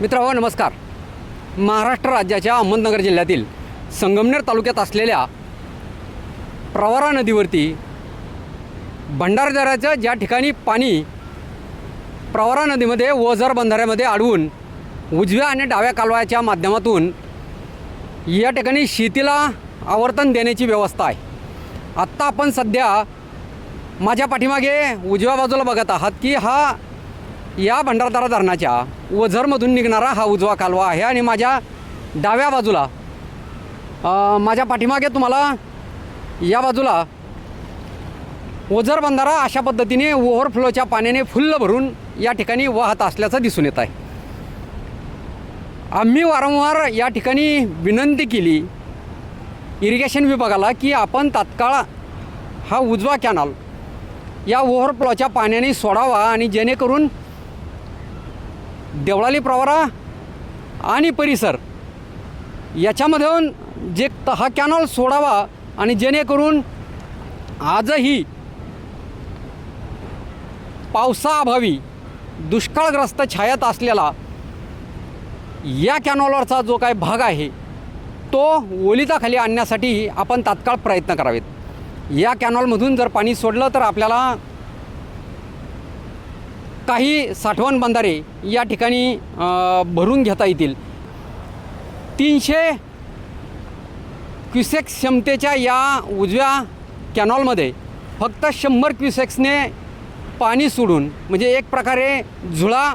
मित्र हो नमस्कार. महाराष्ट्र राज्याच्या अहमदनगर जिल्ह्यातील संगमनेर तालुक्यात असलेल्या प्रवरा नदीवरती भंडारदऱ्याचं ज्या ठिकाणी पाणी प्रवरा नदीमध्ये ओझर बंधाऱ्यामध्ये अडवून उजव्या आणि डाव्या कालव्याच्या माध्यमातून या ठिकाणी शेतीला आवर्तन देण्याची व्यवस्था आहे. आत्ता आपण सध्या माझ्या पाठीमागे उजव्या बाजूला बघत आहात की हा या भंडारदारा धरणाच्या ओझरमधून निघणारा हा उजवा कालवा आहे आणि माझ्या डाव्या बाजूला माझ्या पाठीमागे तुम्हाला या बाजूला ओझर बंधारा अशा पद्धतीने ओव्हरफ्लोच्या पाण्याने फुल्ल भरून या ठिकाणी वाहत असल्याचं दिसून येत आहे. आम्ही वारंवार या ठिकाणी विनंती केली इरिगेशन विभागाला की आपण तात्काळ हा उजवा कॅनल या ओव्हरफ्लोच्या पाण्याने सोडावा आणि जेणेकरून देवळाली प्रवारा आणि परिसर. याच्यामधून जे त- हा कॅनॉल सोडावा आणि जेणेकरून आजही पावसाअभावी दुष्काळग्रस्त छायात असलेला या कॅनॉलवरचा जो काय भाग आहे तो ओलिताखाली आणण्यासाठी आपण तात्काळ प्रयत्न करावेत. या कॅनॉलमधून जर पाणी सोडलं तर आपल्याला काही साठवण बंधारे या ठिकाणी भरून घेता येतील. तीनशे क्युसेक्स क्षमतेच्या या उजव्या कॅनॉलमध्ये फक्त शंभर क्युसेक्सने पाणी सोडून म्हणजे एक प्रकारे झुळा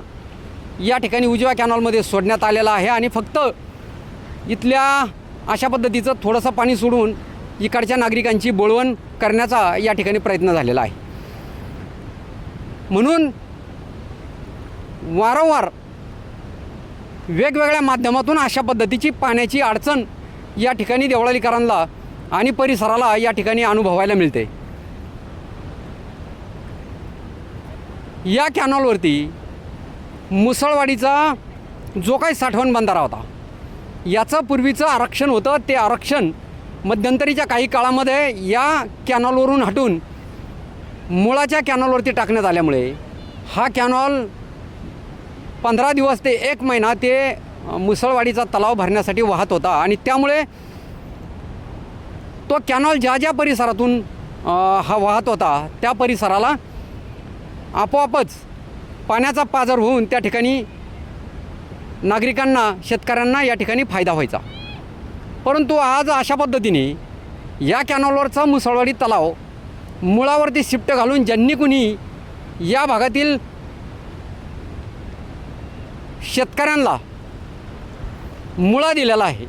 या ठिकाणी उजव्या कॅनॉलमध्ये सोडण्यात आलेला आहे आणि फक्त इथल्या अशा पद्धतीचं थोडंसं पाणी सोडून इकडच्या नागरिकांची बोळवण करण्याचा या ठिकाणी प्रयत्न झालेला आहे. म्हणून वारंवार वेगवेगळ्या माध्यमातून अशा पद्धतीची पाण्याची अडचण या ठिकाणी देवळालीकरांना आणि परिसराला या ठिकाणी अनुभवायला मिळते. या कॅनॉलवरती मुसळवाडीचा जो काही साठवण बंधारा होता याचं पूर्वीचं आरक्षण होतं. ते आरक्षण मध्यंतरीच्या काही काळामध्ये या कॅनॉलवरून हटून मुळाच्या कॅनॉलवरती टाकण्यात आल्यामुळे हा कॅनॉल पंधरा दिवस ते एक महिना ते मुसळवाडीचा तलाव भरण्यासाठी वाहत होता. आणि त्यामुळे तो कॅनॉल ज्या ज्या परिसरातून हा वाहत होता त्या परिसराला आपोआपच पाण्याचा पाझर होऊन त्या ठिकाणी नागरिकांना शेतकऱ्यांना या ठिकाणी फायदा व्हायचा. परंतु आज अशा पद्धतीने या कॅनॉलवरचा मुसळवाडी तलाव मुळावरती शिफ्ट घालून ज्यांनी कुणी या भागातील शेतकऱ्यांना मुळा दिलेला आहे.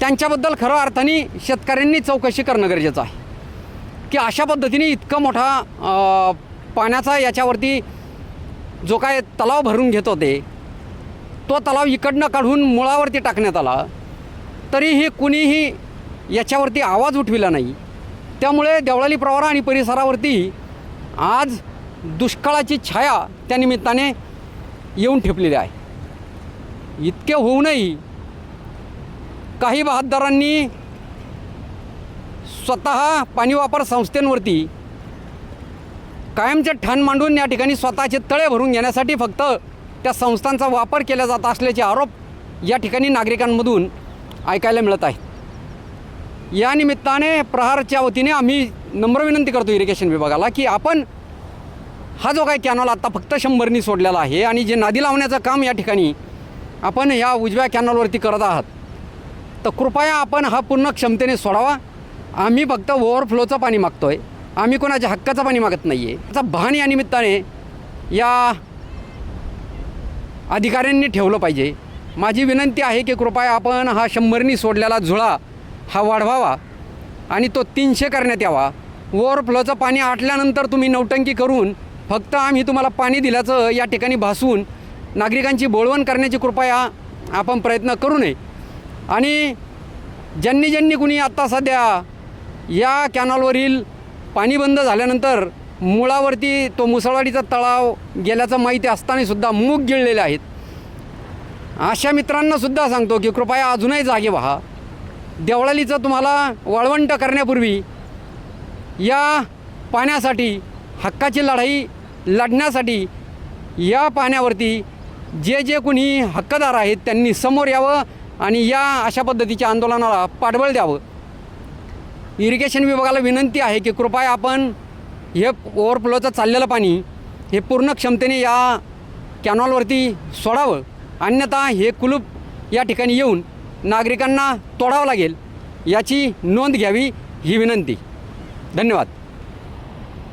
त्यांच्याबद्दल खरं अर्थाने शेतकऱ्यांनी चौकशी करणं गरजेचं आहे. की अशा पद्धतीने इतकं मोठा पाण्याचा याच्यावरती जो काय तलाव भरून घेत होते तो तलाव इकडनं काढून मुळावरती टाकण्यात आला. तरीही कुणीही याच्यावरती आवाज उठविला नाही. त्यामुळे देवळाली प्रवारा आणि परिसरावरती आज दुष्काळाची छाया त्या निमित्ताने येऊन ठेपलेले आहे. इतके होऊनही काही बहादरांनी स्वतः पाणी वापर संस्थेंवरती कायमचे ठाण मांडून या ठिकाणी स्वतःचे तळे भरून घेण्यासाठी फक्त त्या संस्थांचा वापर केला जात असल्याचे आरोप या ठिकाणी नागरिकांमधून ऐकायला मिळत आहेत. या निमित्ताने प्रहारच्या वतीने आम्ही नम्र विनंती करतो इरिगेशन विभागाला की आपण हा जो काही कॅनॉल आत्ता फक्त शंभरनी सोडलेला आहे आणि जे नादी लावण्याचं काम या ठिकाणी आपण ह्या उजव्या कॅनॉलवरती करत आहात तर कृपया आपण हा पूर्ण क्षमतेने सोडावा. आम्ही फक्त ओव्हरफ्लोचं पाणी मागतो आहे आम्ही कोणाच्या हक्काचं पाणी मागत नाही आहे त्याचा भान या निमित्ताने या अधिकाऱ्यांनी ठेवलं पाहिजे. माझी विनंती आहे की कृपया आपण हा शंभरनी सोडलेला झुळा हा वाढवावा आणि तो तीनशे करण्यात यावा. ओव्हरफ्लोचं पाणी आटल्यानंतर तुम्ही नौटंकी करून फक्त आम्ही तुम्हाला पाणी दिल्याचं या ठिकाणी भासून नागरिकांची बोळवण करण्याची कृपया आपण प्रयत्न करू नये. आणि ज्यांनी ज्यांनी कुणी आत्ता सध्या या कॅनॉलवरील पाणी बंद झाल्यानंतर मुळावरती तो मुसळवाडीचा तळाव गेल्याचं माहिती असतानासुद्धा मूग गिळलेले आहेत. अशा मित्रांनासुद्धा सांगतो की कृपया अजूनही जागे व्हा. देवळालीचं तुम्हाला वाळवंट करण्यापूर्वी या पाण्यासाठी हक्काची लढाई लढण्यासाठी या पाण्यावरती जे जे कोणी हक्कदार आहेत त्यांनी समोर यावं आणि या अशा पद्धतीच्या आंदोलनाला पाठबळ द्यावं. इरिगेशन विभागाला विनंती आहे की कृपया आपण हे ओव्हरफ्लोचं चाललेलं पाणी हे पूर्ण क्षमतेने या कॅनॉलवरती सोडावं. अन्यथा हे कुलूप या ठिकाणी येऊन नागरिकांना तोडावं लागेल याची नोंद घ्यावी ही विनंती. धन्यवाद.